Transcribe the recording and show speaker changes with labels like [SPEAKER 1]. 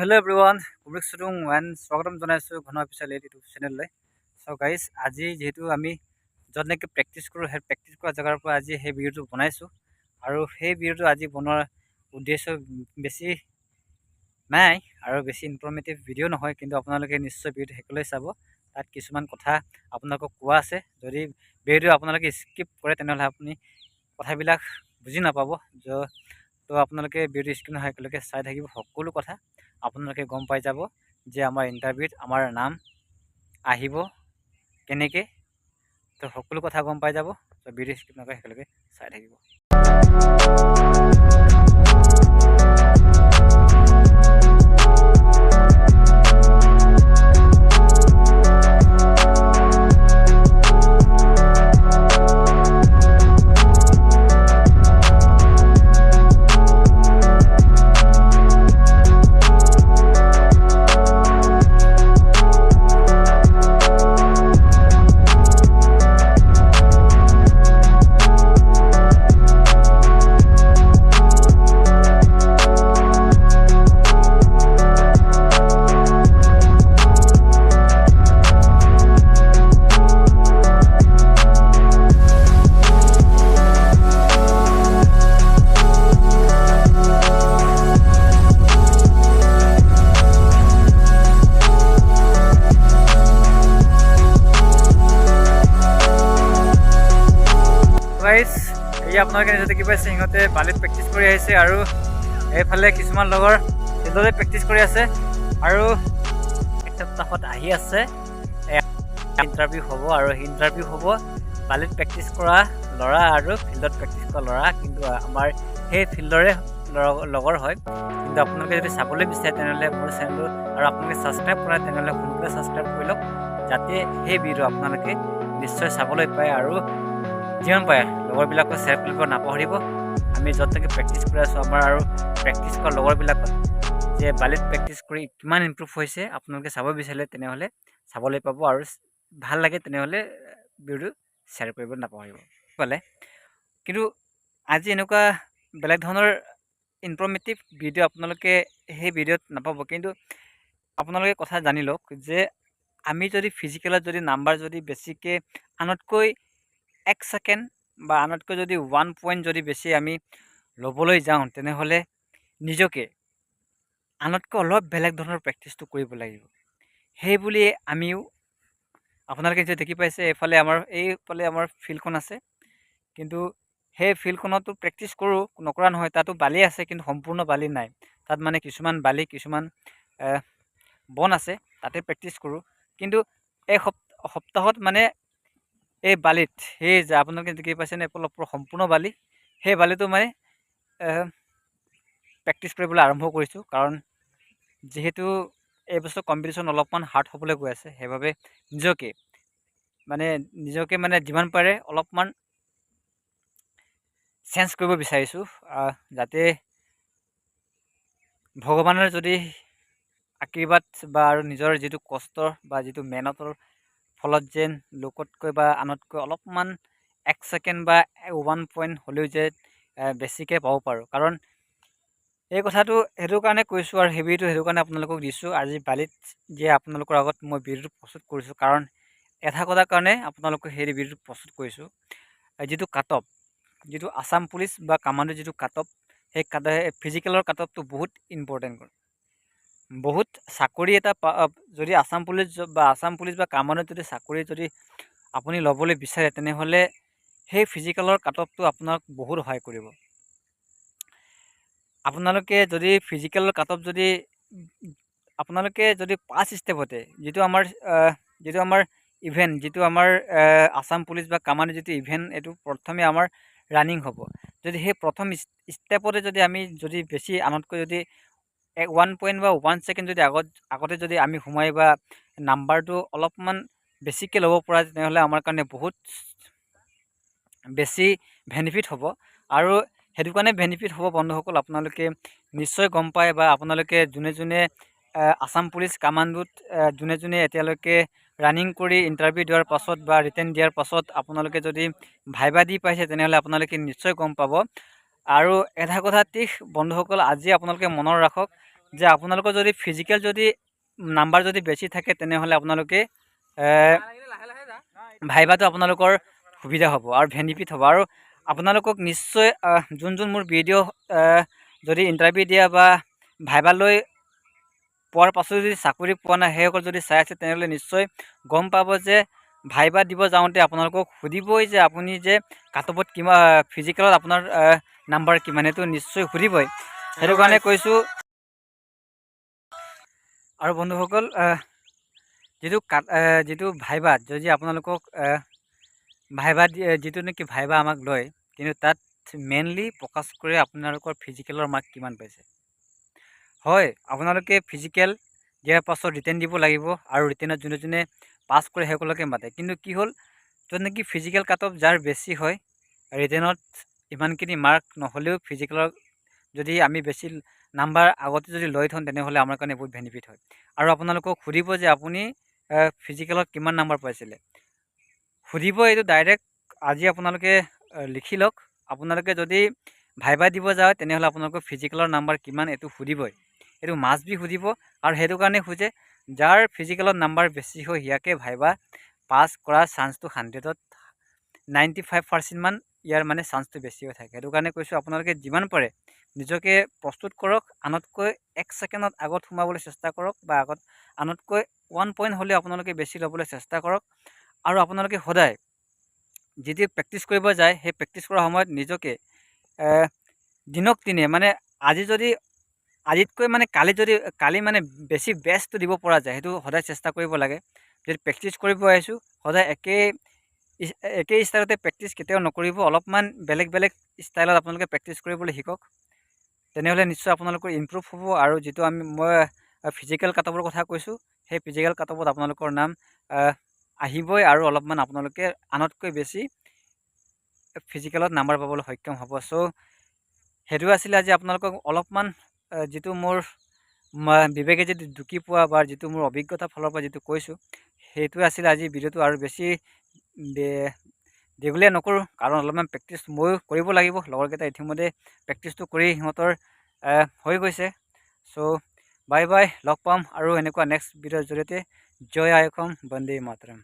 [SPEAKER 1] Hello' everyone কুব্ৰিক চুডুং and স্বাগতম জনাইছোঁ ঘন অফিচিয়েল ইউটিউব চেনেললৈ চ' গাইজ আজি যিহেতু আমি য'ত নেকি প্ৰেক্টিচ কৰোঁ সেই প্ৰেক্টিচ কৰা জেগাৰ পৰা আজি সেই ভিডিঅ'টো বনাইছোঁ আৰু সেই ভিডিঅ'টো আজি বনোৱাৰ উদ্দেশ্য বেছি নাই আৰু বেছি ইনফৰ্মেটিভ ভিডিঅ' নহয় কিন্তু আপোনালোকে নিশ্চয় ভিডিঅ'টো শেষলৈ চাব তাত কিছুমান কথা আপোনালোকক কোৱা আছে যদি ভিডিঅ'টো আপোনালোকে স্কিপ কৰে তেনেহ'লে আপুনি কথাবিলাক বুজি নাপাব য' তো আপোনালোকে ভিডিঅ' স্ক্ৰীণ একেলগে চাই থাকিব সকলো কথা আপোনালোকে গম পাই যাব যে আমাৰ ইণ্টাৰভিউত আমাৰ নাম আহিব কেনেকৈ। তো সকলো কথা গম পাই যাব। তো ভিডিঅ' স্ক্ৰীণ নকৰি একেলগে চাই থাকিব। এই আপোনালোকে নিজে দেখি পাইছে সিহঁতে বালিত প্ৰেক্টিচ কৰি আহিছে আৰু এইফালে কিছুমান লগৰ ফিল্ডতে প্ৰেক্টিচ কৰি আছে আৰু এক সপ্তাহত আহি আছে। ইণ্টাৰভিউ হ'ব আৰু ইণ্টাৰভিউ হ'ব। বালিত প্ৰেক্টিচ কৰা ল'ৰা আৰু ফিল্ডত প্ৰেক্টিচ কৰা ল'ৰা, কিন্তু আমাৰ সেই ফিল্ডৰে লগৰ হয়। কিন্তু আপোনালোকে যদি চাবলৈ বিচাৰে তেনেহ'লে মোৰ চেনেলটো আৰু আপোনালোকে ছাবস্ক্ৰাইব কৰে, তেনেহ'লে সোনকালে ছাবস্ক্ৰাইব কৰি লওক। যাতে সেই ভিডিঅ' আপোনালোকে নিশ্চয় চাবলৈ পায় আৰু যিমান পাৰে লগৰবিলাকক শ্বেয়াৰ কৰিব নাপাহৰিব আমি য'ত নেকি প্ৰেক্টিচ কৰি আছোঁ, আমাৰ আৰু প্ৰেক্টিচ কৰা লগৰবিলাকত যে বালিত প্ৰেক্টিচ কৰি কিমান ইমপ্ৰুভ হৈছে, আপোনালোকে চাব বিচাৰিলে, তেনেহ'লে চাবলৈ পাব আৰু ভালো লাগে, তেনেহ'লে ভিডিঅ'টো শ্বেয়াৰ কৰিব নাপাহৰিব। পালে। কিন্তু আজি এনেকুৱা বেলেগ ধৰণৰ ইনফৰ্মেটিভ ভিডিঅ' আপোনালোকে সেই ভিডিঅ'ত নাপাব। কিন্তু আপোনালোকে কথা জানি লওক যে আমি যদি ফিজিকেলত যদি নাম্বাৰ যদি বেছিকৈ আনতকৈ এক ছেকেণ্ড বা আনতকৈ যদি ওৱান পইণ্ট যদি বেছি আমি ল'বলৈ যাওঁ, তেনেহ'লে নিজকে আনতকৈ অলপ বেলেগ ধৰণৰ প্ৰেক্টিচটো কৰিব লাগিব। সেই বুলি আমিও আপোনালোকে যে দেখি পাইছে, এইফালে আমাৰ এইফালে আমাৰ ফিল্ডখন আছে। কিন্তু সেই ফিল্ডখনতো প্ৰেক্টিচ কৰোঁ, নকৰা নহয়, তাতো বালি আছে, কিন্তু সম্পূৰ্ণ বালি নাই। তাত মানে কিছুমান বালি, কিছুমান বন আছে, তাতে প্ৰেক্টিচ কৰোঁ। কিন্তু এই সপ- সপ্তাহত মানে এই বালিত সেই যে আপোনালোকে দেখি পাইছেনে, অলপ সম্পূৰ্ণ বালি। সেই বালিটো মানে প্ৰেক্টিচ কৰিবলৈ আৰম্ভ কৰিছোঁ। কাৰণ যিহেতু এই বছৰ কম্পিটিশ্যন অলপমান হাৰ্ড হ'বলৈ গৈ আছে, সেইবাবে নিজকে মানে নিজকে মানে যিমান পাৰে অলপমান চেঞ্জ কৰিব বিচাৰিছোঁ। যাতে ভগৱানৰ যদি আশীৰ্বাদ বা আৰু নিজৰ যিটো কষ্টৰ বা যিটো মেহনতৰ ফলত যেন লোকতকৈ বা আনতকৈ অলপমান এক ছেকেণ্ড বা ওৱান পইণ্ট হ'লেও যে বেছিকৈ পাব পাৰোঁ। কাৰণ এই কথাটো সেইটো কাৰণে কৈছোঁ আৰু সেই সেইটো কাৰণে আপোনালোকক দিছোঁ। আজি বালিত যে আপোনালোকৰ আগত মই ভিডিঅ'টো প্ৰস্তুত কৰিছোঁ। কাৰণ এটা কথাৰ কাৰণে আপোনালোকক সেই ভিডিঅ'টো প্ৰস্তুত কৰিছোঁ। যিটো কাট অফ, যিটো আছাম পুলিচ বা কামাণ্ডো যিটো কাট অফ, সেই কাট ফিজিকেলৰ কাট অফটো বহুত ইম্পৰ্টেণ্ট বহুত চাকৰি এটা যদি আছাম পুলিচ বা আছাম পুলিচ বা কামাণ্ডত যদি চাকৰি যদি আপুনি ল'বলৈ বিচাৰে, তেনেহ'লে সেই ফিজিকেলৰ কাট আপোনাক বহুত সহায় কৰিব। আপোনালোকে যদি ফিজিকেলৰ কাট যদি, আপোনালোকে যদি পাঁচ ষ্টেপতে যিটো আমাৰ যিটো আমাৰ ইভেণ্ট যিটো আমাৰ আছাম পুলিচ বা কামাণ্ডো যিটো ইভেণ্ট এইটো প্ৰথমে আমাৰ ৰানিং হ'ব। যদি সেই প্ৰথম ষ্টেপতে যদি আমি যদি বেছি আনতকৈ যদি এক ওৱান পইণ্ট বা ওৱান ছেকেণ্ড যদি আগত আগতে যদি আমি সোমাই বা নাম্বাৰটো অলপমান বেছিকৈ ল'ব পৰা তেনেহ'লে আমাৰ কাৰণে বহুত বেছি বেনিফিট হ'ব। আৰু সেইটো কাৰণে বেনিফিট হ'ব বন্ধুসকল আপোনালোকে নিশ্চয় গম পায় বা আপোনালোকে যোনে যোনে আছাম পুলিচ কামাণ্ডোত যোনে যোনে এতিয়ালৈকে ৰানিং কৰি ইণ্টাৰভিউ দিয়াৰ পাছত বা ৰিটেন দিয়াৰ পাছত আপোনালোকে যদি ভাইবা দি পাইছে তেনেহ'লে আপোনালোকে নিশ্চয় গম পাব। আৰু এটা কথা ঠিক বন্ধুসকল আজি আপোনালোকে মনত ৰাখক যে আপোনালোকৰ যদি ফিজিকেল যদি নাম্বাৰ যদি বেছি থাকে তেনেহ'লে আপোনালোকে এ, ভাইবাটো আপোনালোকৰ সুবিধা হ'ব আৰু বেনিফিট হ'ব। আৰু আপোনালোকক নিশ্চয় যোন যোন মোৰ ভিডিঅ' যদি ইণ্টাৰভিউ দিয়া বা ভাইবালৈ পোৱাৰ পাছত যদি চাকৰি পোৱা নাই সেইসকল যদি চাই আছে তেনেহ'লে নিশ্চয় গম পাব যে ভাইবা দিব যাওঁতে আপোনালোকক সুধিবই যে আপুনি যে কাটঅফত কিমান ফিজিকেলত আপোনাৰ নাম্বাৰ কিমান সেইটো নিশ্চয় সুধিবই। সেইটো কাৰণে কৈছোঁ। আৰু বন্ধুসকল যিটো কাট যিটো ভাইবাত যদি আপোনালোকক ভাইবা যিটো নেকি ভাইবা আমাক লয় কিন্তু তাত মেইনলি ফ'কাছ কৰে আপোনালোকৰ ফিজিকেলৰ মাৰ্ক কিমান পাইছে। হয় আপোনালোকে ফিজিকেল দিয়াৰ পাছত ৰিটেন দিব লাগিব আৰু ৰিটেনত যোনে যোনে পাছ কৰে সেইসকলকে মাতে। কিন্তু কি হ'ল, য'ত নেকি ফিজিকেল কাট অফ যাৰ বেছি হয়, ৰিটেনত ইমানখিনি মাৰ্ক নহ'লেও ফিজিকেলৰ যদি আমি বেছি নাম্বাৰ আগতে যদি লৈ থওঁ, তেনেহ'লে আমাৰ কাৰণে বহুত বেনিফিট হয়। আৰু আপোনালোকক সুধিব যে আপুনি ফিজিকেলত কিমান নাম্বাৰ পাইছিলে। সুধিব এইটো ডাইৰেক্ট আজি আপোনালোকে লিখি লওক। আপোনালোকে যদি ভাইবা দিব যায়, তেনেহ'লে আপোনালোকৰ ফিজিকেলৰ নাম্বাৰ কিমান, এইটো সুধিবই। এইটো মাষ্ট বি সুধিব। আৰু সেইটো কাৰণে খোজে যাৰ ফিজিকেলত নাম্বাৰ বেছি হয়, সিয়াকে ভাইবা পাছ কৰাৰ চান্সটো হাণ্ড্ৰেডত নাইণ্টি ফাইভ পাৰ্চেণ্টমান ইয়াৰ মানে চান্সটো বেছি হৈ থাকে। সেইটো কাৰণে কৈছোঁ আপোনালোকে যিমান পাৰে নিজকে প্ৰস্তুত কৰক, আনতকৈ এক ছেকেণ্ডত আগত সোমাবলৈ চেষ্টা কৰক বা আগত আনতকৈ ওৱান পইণ্ট হ'লেও আপোনালোকে বেছি ল'বলৈ চেষ্টা কৰক। আৰু আপোনালোকে সদায় যেতিয়া প্ৰেক্টিচ কৰিব যায়, সেই প্ৰেক্টিচ কৰাৰ সময়ত নিজকে দিনক দিনে মানে আজি যদি আজিতকৈ মানে কালি যদি, কালি মানে বেছি বেষ্টটো দিব পৰা যায়, সেইটো সদায় চেষ্টা কৰিব লাগে। যদি প্ৰেক্টিচ কৰিব আহিছোঁ, সদায় একেই একেই ষ্টাইলতে প্ৰেক্টিচ কেতিয়াও নকৰিব, অলপমান বেলেগ বেলেগ ষ্টাইলত আপোনালোকে প্ৰেক্টিচ কৰিবলৈ শিকক। তেনেহ'লে নিশ্চয় আপোনালোকৰ ইমপ্ৰুভ হ'ব আৰু যিটো আমি, মই ফিজিকেল কাটঅফৰ কথা কৈছোঁ, সেই ফিজিকেল কাটঅফত আপোনালোকৰ নাম আহিবই আৰু অলপমান আপোনালোকে আনতকৈ বেছি ফিজিকেলত নাম্বাৰ পাবলৈ সক্ষম হ'ব। চ' সেইটো আছিলে আজি আপোনালোকক অলপমান যিটো মোৰ বিবেকে যিটো ঢুকি পোৱা বা যিটো মোৰ অভিজ্ঞতাৰ ফালৰ পৰা যিটো কৈছোঁ, সেইটোৱে আছিলে আজি ভিডিঅ'টো আৰু বেছি দীঘলীয়া নকৰোঁ, কাৰণ অলপমান প্ৰেক্টিচ ময়ো কৰিব লাগিব, লগৰকেইটা ইতিমধ্যে প্ৰেক্টিচটো কৰি সিহঁতৰ হৈ গৈছে। চ' বাই বাই, লগ পাম আৰু এনেকুৱা নেক্সট ভিডিঅ'ৰ জৰিয়তে জয় অসম, বন্দে মাতৰম।